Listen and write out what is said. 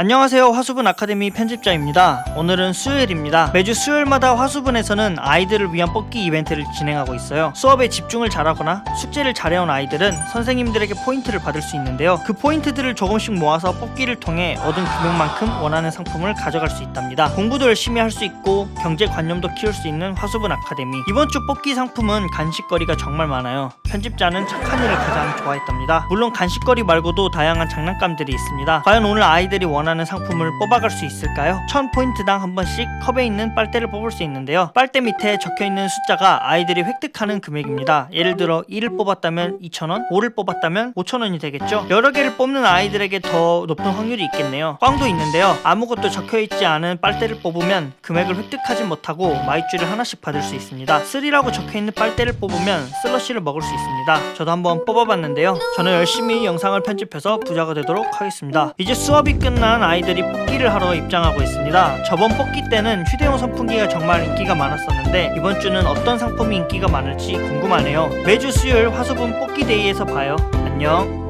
안녕하세요. 화수분 아카데미 편집자입니다. 오늘은 수요일입니다. 매주 수요일마다 화수분에서는 아이들을 위한 뽑기 이벤트를 진행하고 있어요. 수업에 집중을 잘하거나 숙제를 잘해온 아이들은 선생님들에게 포인트를 받을 수 있는데요. 그 포인트들을 조금씩 모아서 뽑기를 통해 얻은 금액만큼 원하는 상품을 가져갈 수 있답니다. 공부도 열심히 할 수 있고 경제관념도 키울 수 있는 화수분 아카데미. 이번 주 뽑기 상품은 간식거리가 정말 많아요 편집자는 착한 일을 가장 좋아했답니다. 물론 간식거리 말고도 다양한 장난감들이 있습니다. 과연 오늘 아이들이 원하는 상품을 뽑아갈 수 있을까요? 1000포인트당 한 번씩 컵에 있는 빨대를 뽑을 수 있는데요. 빨대 밑에 적혀있는 숫자가 아이들이 획득하는 금액입니다. 예를 들어 1을 뽑았다면 2,000원 5를 뽑았다면 5,000원이 되겠죠? 여러 개를 뽑는 아이들에게 더 높은 확률이 있겠네요. 꽝도 있는데요. 아무것도 적혀있지 않은 빨대를 뽑으면 금액을 획득하지 못하고 마이쮸를 하나씩 받을 수 있습니다. 3라고 적혀있는 빨대를 뽑으면 슬러시를 먹을 수 있습니다 저도 한번 뽑아봤는데요. 저는 열심히 영상을 편집해서 부자가 되도록 하겠습니다. 이제 수업이 끝난 아이들이 뽑기를 하러 입장하고 있습니다. 저번 뽑기 때는 휴대용 선풍기가 정말 인기가 많았었는데 이번 주는 어떤 상품이 인기가 많을지 궁금하네요. 매주 수요일 화수분 뽑기 데이에서 봐요. 안녕